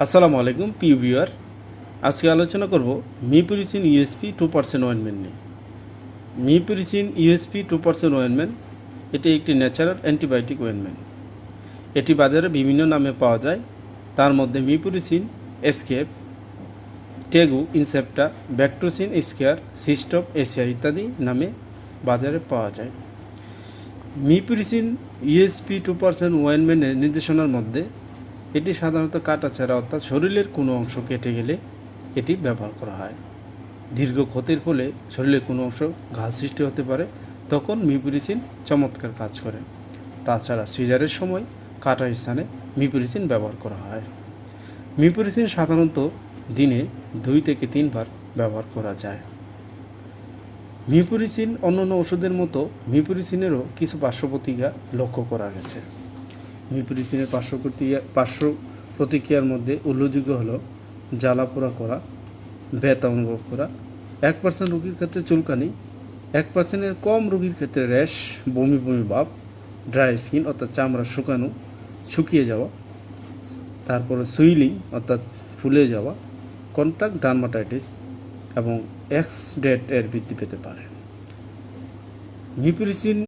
আসসালামু আলাইকুম পিউ আজকে আলোচনা করব mupirocin USP two percent ointment নিয়ে। Mupirocin USP two percent ointment এটি একটি ন্যাচারাল অ্যান্টিবায়োটিক ওয়েনমেন্ট এটি বাজারে বিভিন্ন নামে পাওয়া যায়। তার মধ্যে মিপুরিসিন এসকেপ টেগু ইনসেপ্টা, ব্যাকটোসিন স্কেয়ার, সিস্টপ এশিয়া ইত্যাদি নামে বাজারে পাওয়া যায়। মিপুরিসিন ইউএসপি টু পার্সেন্ট ওয়েনমেন্টের নির্দেশনার মধ্যে এটি সাধারণত কাটাছেঁড়া অর্থাৎ শরীরের কোনো অংশ কেটে গেলে এটি ব্যবহার করা হয়। দীর্ঘ ক্ষতির ফলে শরীরের কোনো অংশ ঘা সৃষ্টি হতে পারে, তখন মিপুরিসিন চমৎকার কাজ করে। তাছাড়া সিজারের সময় কাটা স্থানে মিপুরিসিন ব্যবহার করা হয়। মিপুরিসিন সাধারণত দিনে দুই থেকে তিনবার ব্যবহার করা যায়। মিপুরিসিন অন্যান্য ওষুধের মতো মিপুরিসিনেরও কিছু পার্শ্ব প্রতিক্রিয়া লক্ষ্য করা গেছে। মিপুরিসিনের পার্শ্ব পার্শ্ব প্রতিক্রিয়ার মধ্যে উল্লেখযোগ্য হলো জ্বালা পোড়া করা, ব্যথা অনুভব করা। এক পার্সেন্ট রোগীর ক্ষেত্রে চুলকানি, এক পার্সেন্টের কম রোগীর ক্ষেত্রে র্যাশ, বমি বমি ভাব, ড্রাই স্কিন অর্থাৎ চামড়া শুকানো, শুকিয়ে যাওয়া, তারপরে সুইলিং অর্থাৎ ফুলে যাওয়া কন্ট্যাক্ট ডার্মাটাইটিস এবং এক্স ডেট এর বৃদ্ধি পেতে পারে। মিপুরিসিন